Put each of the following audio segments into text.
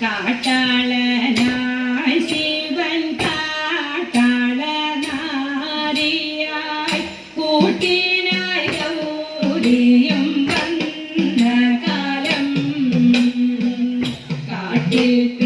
കാട്ടാളനായി ശിവൻ കാട്ടാളനാരിയായി കൂട്ടിനായി ഗൗരിയും വന്ന കാലം കാട്ടിൽ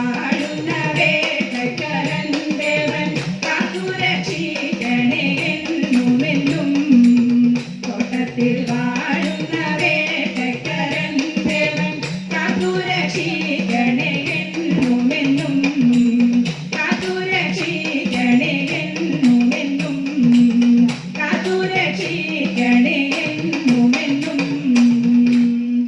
ಕಡೆ